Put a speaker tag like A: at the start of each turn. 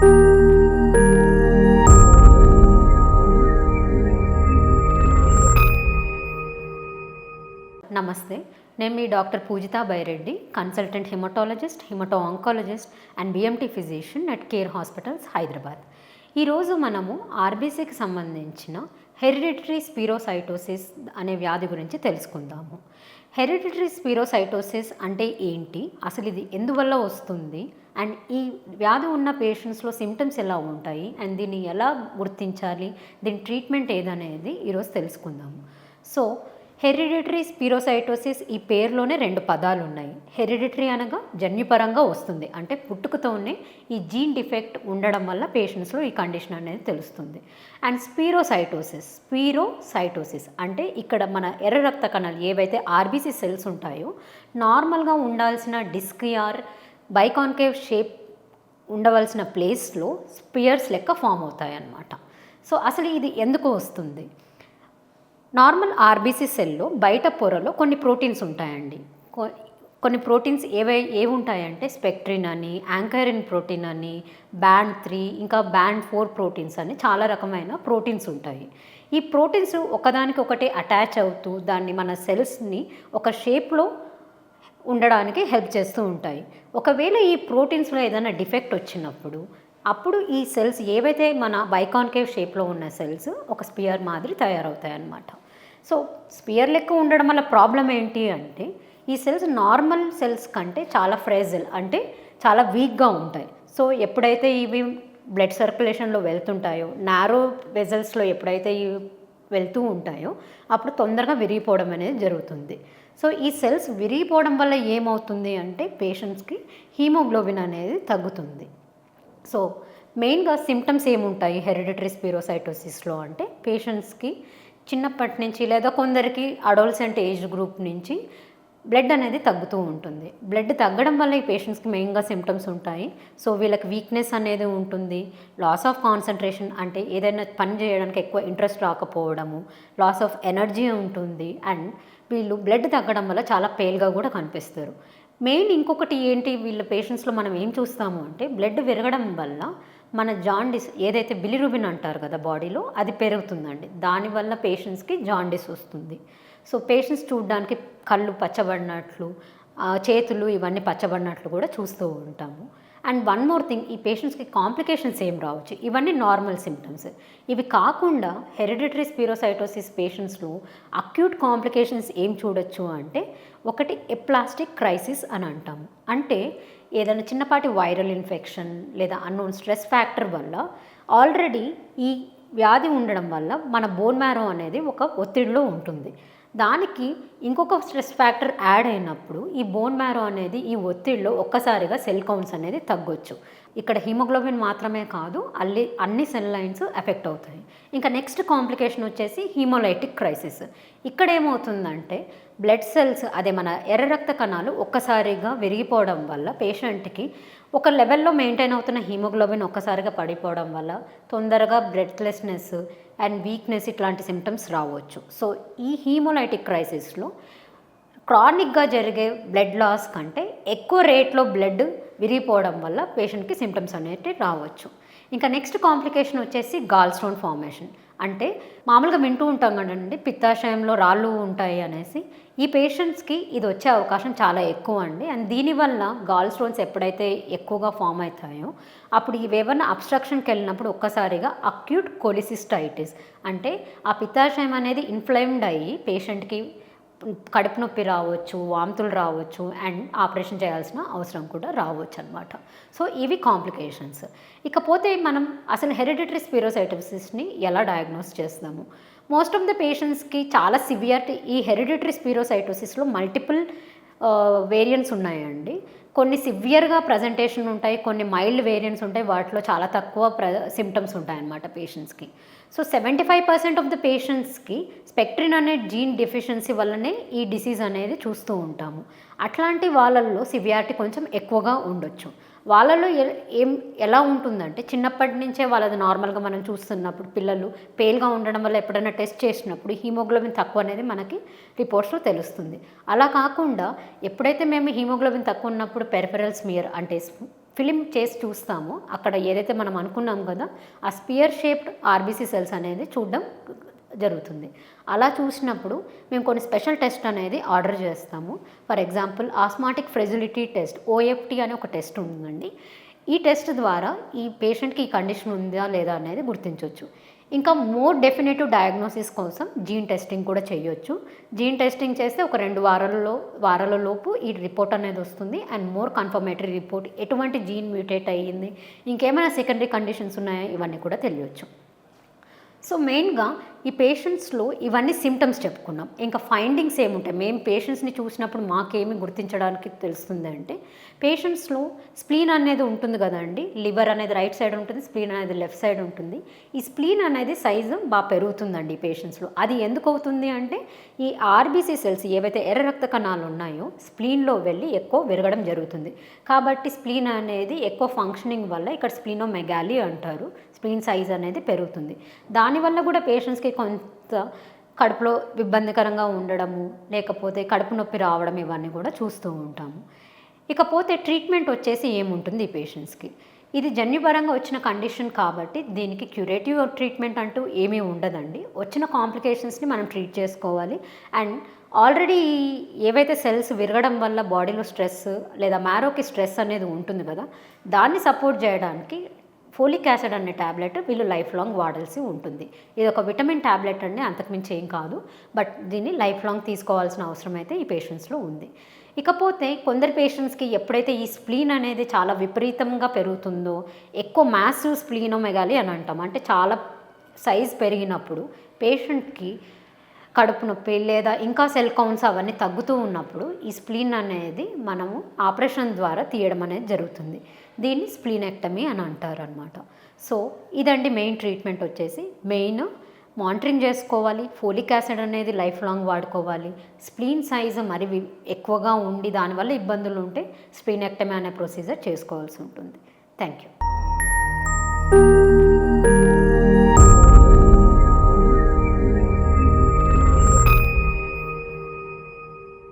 A: నమస్తే నేను మీ doctor Poojitha Byreddy consultant hematologist hemato oncologist and BMT physician at care hospitals Hyderabad. ఈరోజు మనము ఆర్బీసీకి సంబంధించిన హెరిడిటరీ స్పీరోసైటోసిస్ అనే వ్యాధి గురించి తెలుసుకుందాము. హెరిడిటరీ స్పీరోసైటోసిస్ అంటే ఏంటి? అసలు ఇది ఎందువల్ల వస్తుంది? అండ్ ఈ వ్యాధి ఉన్న పేషెంట్స్లో సిమ్టమ్స్ ఎలా ఉంటాయి? అండ్ దీన్ని ఎలా గుర్తించాలి? దీని ట్రీట్మెంట్ ఏదనేది ఈరోజు తెలుసుకుందాము. సో హెరిడిటరీ స్పిరోసైటోసిస్ ఈ పేరులోనే రెండు పదాలు ఉన్నాయి హెరిడిటరీ అనగా జన్యుపరంగా వస్తుంది. అంటే పుట్టుకతోనే ఈ జీన్ డిఫెక్ట్ ఉండడం వల్ల పేషెంట్స్లో ఈ కండిషన్ అనేది తెలుస్తుంది. అండ్ స్పీరోసైటోసిస్ స్పీరోసైటోసిస్ అంటే ఇక్కడ మన ఎర్ర రక్త కణాలు ఏవైతే ఆర్బీసీ సెల్స్ ఉంటాయో నార్మల్గా ఉండాల్సిన డిస్క్రియార్ బైకాన్కేవ్ షేప్ ఉండవలసిన ప్లేస్లో స్పియర్స్ లెక్క ఫామ్ అవుతాయి అన్నమాట సో అసలు ఇది ఎందుకు వస్తుంది? నార్మల్ ఆర్బీసీ సెల్లో బయట పొరలో కొన్ని ప్రోటీన్స్ ఉంటాయండి. కొన్ని ప్రోటీన్స్ ఏవై ఏవి ఉంటాయంటే స్పెక్ట్రిన్ అని యాంకరిన్ ప్రోటీన్ అని బ్యాండ్ త్రీ ఇంకా బ్యాండ్ ఫోర్ ప్రోటీన్స్ అని చాలా రకమైన ప్రోటీన్స్ ఉంటాయి. ఈ ప్రోటీన్స్ ఒకదానికి ఒకటి అటాచ్ అవుతూ దాన్ని మన సెల్స్ని ఒక షేప్లో ఉండడానికి హెల్ప్ చేస్తూ ఉంటాయి. ఒకవేళ ఈ ప్రోటీన్స్లో ఏదైనా డిఫెక్ట్ వచ్చినప్పుడు అప్పుడు ఈ సెల్స్ ఏవైతే మన బైకాన్కేవ్ షేప్లో ఉన్న సెల్స్ ఒక స్పియర్ మాదిరి తయారవుతాయి అన్నమాట సో స్పియర్ లెక్క ఉండడం వల్ల ప్రాబ్లం ఏంటి అంటే ఈ సెల్స్ నార్మల్ సెల్స్ కంటే చాలా ఫ్రేజల్ అంటే చాలా వీక్గా ఉంటాయి. సో ఎప్పుడైతే ఇవి బ్లడ్ సర్క్యులేషన్లో వెళ్తుంటాయో నారో వెజల్స్లో ఎప్పుడైతే ఇవి వెళ్తూ ఉంటాయో అప్పుడు తొందరగా విరిగిపోవడం అనేది జరుగుతుంది. సో ఈ సెల్స్ విరిగిపోవడం వల్ల ఏమవుతుంది అంటే పేషెంట్స్కి హీమోగ్లోబిన్ అనేది తగ్గుతుంది. సో మెయిన్గా సిమ్టమ్స్ ఏముంటాయి? హెరిడిటరీ స్పిరోసైటోసిస్లో అంటే పేషెంట్స్కి చిన్నప్పటి నుంచి లేదా కొందరికి అడోల్సెంట్ ఏజ్ గ్రూప్ నుంచి బ్లడ్ అనేది తగ్గుతూ ఉంటుంది. బ్లడ్ తగ్గడం వల్ల ఈ పేషెంట్స్కి మెయిన్గా సిమ్టమ్స్ ఉంటాయి. సో వీళ్ళకి వీక్నెస్ అనేది ఉంటుంది. లాస్ ఆఫ్ కాన్సన్ట్రేషన్ అంటే ఏదైనా పని చేయడానికి ఎక్కువ ఇంట్రెస్ట్ రాకపోవడము లాస్ ఆఫ్ ఎనర్జీ ఉంటుంది అండ్ వీళ్ళు బ్లడ్ తగ్గడం వల్ల చాలా పేల్గా కూడా కనిపిస్తారు. మెయిన్ ఇంకొకటి ఏంటి? వీళ్ళ పేషెంట్స్లో మనం ఏం చూస్తాము అంటే బ్లడ్ విరగడం వల్ల మన జాండిస్ ఏదైతే బిలిరుబిన్ అంటారు కదా బాడీలో అది పెరుగుతుందండి. దానివల్ల పేషెంట్స్కి జాండిస్ వస్తుంది. సో పేషెంట్స్ చూడడానికి కళ్ళు పచ్చబడినట్లు చేతులు ఇవన్నీ పచ్చబడినట్లు కూడా చూస్తూ ఉంటాము. అండ్ వన్ మోర్ థింగ్ ఈ పేషెంట్స్కి కాంప్లికేషన్స్ ఏం రావచ్చు? ఇవన్నీ నార్మల్ సిమ్టమ్స్ ఇవి కాకుండా హెరిడిటరీ స్పీరోసైటోసిస్ పేషెంట్స్లో అక్యూట్ కాంప్లికేషన్స్ ఏం చూడొచ్చు అంటే ఒకటి ఎప్లాస్టిక్ క్రైసిస్ అని అంటాము. అంటే ఏదైనా చిన్నపాటి వైరల్ ఇన్ఫెక్షన్ లేదా అన్నోన్ స్ట్రెస్ ఫ్యాక్టర్ వల్ల ఆల్రెడీ ఈ వ్యాధి ఉండడం వల్ల మన బోన్ మ్యారో అనేది ఒక ఒత్తిడిలో ఉంటుంది. దానికి ఇంకొక స్ట్రెస్ ఫ్యాక్టర్ యాడ్ అయినప్పుడు ఈ బోన్ మ్యారో అనేది ఈ ఒత్తిడిలో ఒక్కసారిగా సెల్ కౌంట్స్ అనేది తగ్గొచ్చు. ఇక్కడ హిమోగ్లోబిన్ మాత్రమే కాదు అల్లి అన్ని సెల్ లైన్స్ ఎఫెక్ట్ అవుతాయి. ఇంకా నెక్స్ట్ కాంప్లికేషన్ వచ్చేసి హీమోలైటిక్ క్రైసిస్ ఇక్కడ ఏమవుతుందంటే బ్లడ్ సెల్స్ అదే మన ఎర్ర రక్త కణాలు ఒక్కసారిగా విరిగిపోవడం వల్ల పేషెంట్కి ఒక లెవెల్లో మెయింటైన్ అవుతున్న హీమోగ్లోబిన్ ఒక్కసారిగా పడిపోవడం వల్ల తొందరగా బ్రెత్లెస్నెస్ అండ్ వీక్నెస్ ఇట్లాంటి సిమ్టమ్స్ రావచ్చు. సో ఈ హీమోలైటిక్ క్రైసిస్లో క్రానిక్గా జరిగే బ్లడ్ లాస్ కంటే ఎక్కువ రేట్లో బ్లడ్ విరిగిపోవడం వల్ల పేషెంట్కి సిమ్టమ్స్ అనేవి రావచ్చు. ఇంకా నెక్స్ట్ కాంప్లికేషన్ వచ్చేసి గాల్ స్టోన్ ఫార్మేషన్. అంటే మామూలుగా వింటూ ఉంటాం కదండి పిత్తాశయంలో రాళ్ళు ఉంటాయి అనేసి. ఈ పేషెంట్స్కి ఇది వచ్చే అవకాశం చాలా ఎక్కువ అండి. అండ్ దీనివల్ల గాల్ స్టోన్స్ ఎప్పుడైతే ఎక్కువగా ఫామ్ అవుతాయో అప్పుడు ఇవేమన్నా అబ్స్ట్రక్షన్కి వెళ్ళినప్పుడు ఒక్కసారిగా అక్యూట్ కొలిసిస్టైటిస్ అంటే ఆ పిత్తాశయం అనేది ఇన్ఫ్లైమ్డ్ అయ్యి పేషెంట్కి కడుపు నొప్పి రావచ్చు వాంతులు రావచ్చు అండ్ ఆపరేషన్ చేయాల్సిన అవసరం కూడా రావచ్చు అనమాట సో ఇవి కాంప్లికేషన్స్. ఇకపోతే మనం అసలు హెరిడిటరీ స్పిరోసైటోసిస్ని ఎలా డయాగ్నోస్ చేస్తాము మోస్ట్ ఆఫ్ ద పేషెంట్స్కి చాలా సివియర్ ఈ హెరిడిటరీ స్పిరోసైటోసిస్లో మల్టిపుల్ వేరియంట్స్ ఉన్నాయండి. కొన్ని సివియర్గా ప్రజెంటేషన్ ఉంటాయి కొన్ని మైల్డ్ వేరియంట్స్ ఉంటాయి. వాటిలో చాలా తక్కువ ప్ర సిమ్టమ్స్ ఉంటాయి అన్నమాట పేషెంట్స్కి so seventy five percent of the పేషెంట్స్కి స్పెక్ట్రిన్ అనే జీన్ డెఫిషియన్సీ వల్లనే ఈ డిసీజ్ అనేది చూస్తూ ఉంటాము. అట్లాంటి వాళ్ళల్లో సివియారిటీ కొంచెం ఎక్కువగా ఉండొచ్చు. వాళ్ళలో ఎ- ఏం ఎలా ఉంటుందంటే చిన్నప్పటి నుంచే వాళ్ళది నార్మల్గా మనం చూస్తున్నప్పుడు పిల్లలు పేల్గా ఉండడం వల్ల ఎప్పుడైనా టెస్ట్ చేసినప్పుడు హీమోగ్లోబిన్ తక్కువ అనేది మనకి రిపోర్ట్స్లో తెలుస్తుంది. అలా కాకుండా ఎప్పుడైతే మేము హీమోగ్లోబిన్ తక్కువ ఉన్నప్పుడు పెరిఫెరల్ స్మియర్ అంటే ఫిలిం చేసి చూస్తామో అక్కడ ఏదైతే మనం అనుకున్నాం కదా ఆ స్పియర్ షేప్డ్ ఆర్బీసీ సెల్స్ అనేది చూడడం జరుగుతుంది. అలా చూసినప్పుడు మేము కొన్ని స్పెషల్ టెస్ట్ అనేది ఆర్డర్ చేస్తాము. For example osmotic fragility test OFT అనే ఒక టెస్ట్ ఉందండి. ఈ టెస్ట్ ద్వారా ఈ పేషెంట్కి ఈ కండిషన్ ఉందా లేదా అనేది గుర్తించవచ్చు ఇంకా మోర్ డెఫినేటివ్ డయాగ్నోసిస్ కోసం జీన్ టెస్టింగ్ కూడా చేయొచ్చు. జీన్ టెస్టింగ్ చేస్తే ఒక రెండు వారాలలో వారాల లోపు ఈ రిపోర్ట్ అనేది వస్తుంది. అండ్ మోర్ కన్ఫర్మేటరీ రిపోర్ట్ ఎటువంటి జీన్ మ్యూటేట్ అయ్యింది ఇంకేమైనా సెకండరీ కండిషన్స్ ఉన్నాయా ఇవన్నీ కూడా తెలియచ్చు. సో మెయిన్గా ఈ పేషెంట్స్లో ఇవన్నీ సిమ్టమ్స్ చెప్పుకున్నాం. ఇంకా ఫైండింగ్స్ ఏముంటాయి? మేము పేషెంట్స్ని చూసినప్పుడు మాకేమి గుర్తించడానికి తెలుస్తుంది అంటే పేషెంట్స్లో స్ప్లీన్ అనేది ఉంటుంది కదండి. లివర్ అనేది రైట్ సైడ్ ఉంటుంది స్ప్లీన్ అనేది లెఫ్ట్ సైడ్ ఉంటుంది. ఈ స్ప్లీన్ అనేది సైజు బాగా పెరుగుతుందండి ఈ పేషెంట్స్లో అది ఎందుకు అవుతుంది అంటే ఈ ఆర్బీసీ సెల్స్ ఏవైతే ఎర్ర రక్త కణాలు ఉన్నాయో స్ప్లీన్లో వెళ్ళి ఎక్కువ విరగడం జరుగుతుంది. కాబట్టి స్ప్లీన్ అనేది ఎక్కువ ఫంక్షనింగ్ వల్ల ఇక్కడ స్ప్లీనో మెగాలి అంటారు. స్ప్లీన్ సైజ్ అనేది పెరుగుతుంది. దానివల్ల కూడా పేషెంట్స్కి కొంత కడుపులో ఇబ్బందికరంగా ఉండడము లేకపోతే కడుపు నొప్పి రావడం ఇవన్నీ కూడా చూస్తూ ఉంటాము. ఇకపోతే ట్రీట్మెంట్ వచ్చేసి ఏముంటుంది ఈ పేషెంట్స్కి? ఇది జన్యుపరంగా వచ్చిన కండిషన్ కాబట్టి దీనికి క్యూరేటివ్ ట్రీట్మెంట్ అంటూ ఏమీ ఉండదండి. వచ్చిన కాంప్లికేషన్స్ని మనం ట్రీట్ చేసుకోవాలి. అండ్ ఆల్రెడీ ఏవైతే సెల్స్ విరగడం వల్ల బాడీలో స్ట్రెస్ లేదా మ్యారోకి స్ట్రెస్ అనేది ఉంటుంది కదా దాన్ని సపోర్ట్ చేయడానికి ఫోలిక్ యాసిడ్ అనే ట్యాబ్లెట్ వీళ్ళు లైఫ్ లాంగ్ వాడాల్సి ఉంటుంది. ఇది ఒక విటమిన్ ట్యాబ్లెట్ అండి అంతకుమించి ఏం కాదు. బట్ దీన్ని లైఫ్ లాంగ్ తీసుకోవాల్సిన అవసరం అయితే ఈ పేషెంట్స్లో ఉంది. ఇకపోతే కొందరు పేషెంట్స్కి ఎప్పుడైతే ఈ స్ప్లీన్ అనేది చాలా విపరీతంగా పెరుగుతుందో ఎక్కువ మ్యాసివ్ స్ప్లీనోమెగాలి అని అంటాం. అంటే చాలా సైజ్ పెరిగినప్పుడు పేషెంట్కి కడుపు నొప్పి లేదా ఇంకా సెల్ కౌంట్స్ అవన్నీ తగ్గుతూ ఉన్నప్పుడు ఈ స్ప్లీన్ అనేది మనము ఆపరేషన్ ద్వారా తీయడం అనేది జరుగుతుంది. దీన్ని స్ప్లీనెక్టమీ అని అంటారు అనమాట సో ఇదండి మెయిన్ ట్రీట్మెంట్ వచ్చేసి. మెయిన్ మానిటరింగ్ చేసుకోవాలి ఫోలిక్ యాసిడ్ అనేది లైఫ్ లాంగ్ వాడుకోవాలి. స్ప్లీన్ సైజు మరి వి- ఎక్కువగా ఉండి దానివల్ల ఇబ్బందులు ఉంటే స్ప్లీనెక్టమీ అనే ప్రొసీజర్ చేసుకోవాల్సి ఉంటుంది. Thank you